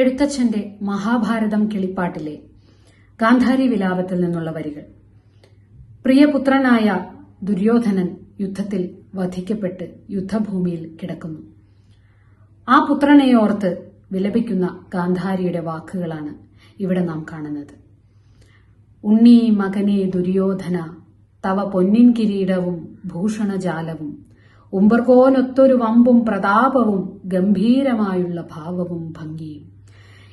എഴുത്തച്ഛന്റെ മഹാഭാരതം കിളിപ്പാട്ടിലെ ഗാന്ധാരി വിലാപത്തിൽ നിന്നുള്ള വരികൾ. പ്രിയപുത്രനായ ദുര്യോധനൻ യുദ്ധത്തിൽ വധിക്കപ്പെട്ട് യുദ്ധഭൂമിയിൽ കിടക്കുന്നു. ആ പുത്രനെ ഓർത്ത് വിലപിക്കുന്ന ഗാന്ധാരിയുടെ വാക്കുകളാണ് ഇവിടെ നാം കാണുന്നത്. ഉണ്ണി മകനെ ദുര്യോധന തവ പൊന്നിൻ കിരീടവും ഭൂഷണജാലവും ഉമ്പർകോനൊത്തൊരു വമ്പും പ്രതാപവും ഗംഭീരമായുള്ള ഭാവവും ഭംഗിയും.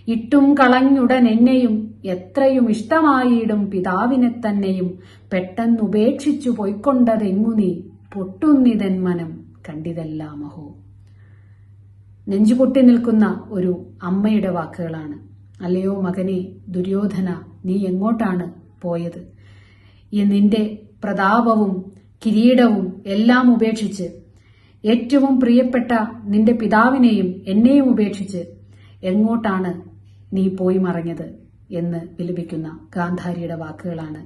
ഇട്ടും കളഞ്ഞുടൻ എന്നെയും എത്രയും ഇഷ്ടമായിടും പിതാവിനെ തന്നെയും പെട്ടെന്നുപേക്ഷിച്ചു പൊയ്ക്കൊണ്ടതെങ്ങു നീ പൊട്ടുന്നിതൻ മനം കണ്ടിതെല്ലാമഹോ നെഞ്ചുപൊട്ടി നിൽക്കുന്ന ഒരു അമ്മയുടെ വാക്കുകളാണ്. അല്ലയോ മകനെ ദുര്യോധന നീ എങ്ങോട്ടാണ് പോയത്? നിന്റെ പ്രതാപവും കിരീടവും എല്ലാം ഉപേക്ഷിച്ച് ഏറ്റവും പ്രിയപ്പെട്ട നിന്റെ പിതാവിനെയും എന്നെയും ഉപേക്ഷിച്ച് എങ്ങോട്ടാണ് നീ പോയി മറഞ്ഞത് എന്ന് വിലപിക്കുന്ന ഗാന്ധാരിയുടെ വാക്കുകളാണ്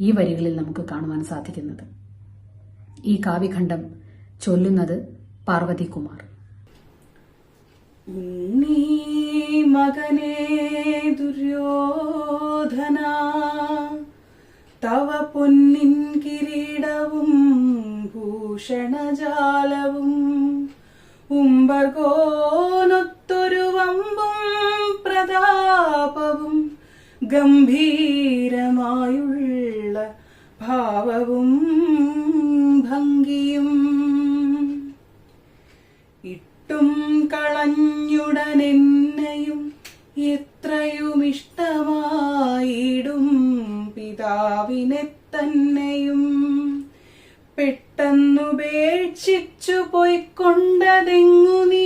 ഈ വരികളിൽ നമുക്ക് കാണുവാൻ സാധിക്കുന്നത്. ഈ കാവ്യഖണ്ഡം ചൊല്ലുന്നത് പാർവതികുമാർ. മകനേ ദുര്യോധന തവ പൊന്നിൻ കിരീടവും ഭൂഷണജാലവും വമ്പും പ്രതാപവും ഗംഭീരമായുള്ള ഭാവവും ഭംഗിയും ഇട്ടും കളഞ്ഞുടനെന്നെയും എത്രയും ഇഷ്ടമായിടും പിതാവിനെ തന്നെയും പെട്ടെന്നുപേക്ഷിച്ചു പോയിക്കൊണ്ടതെങ്ങു നീ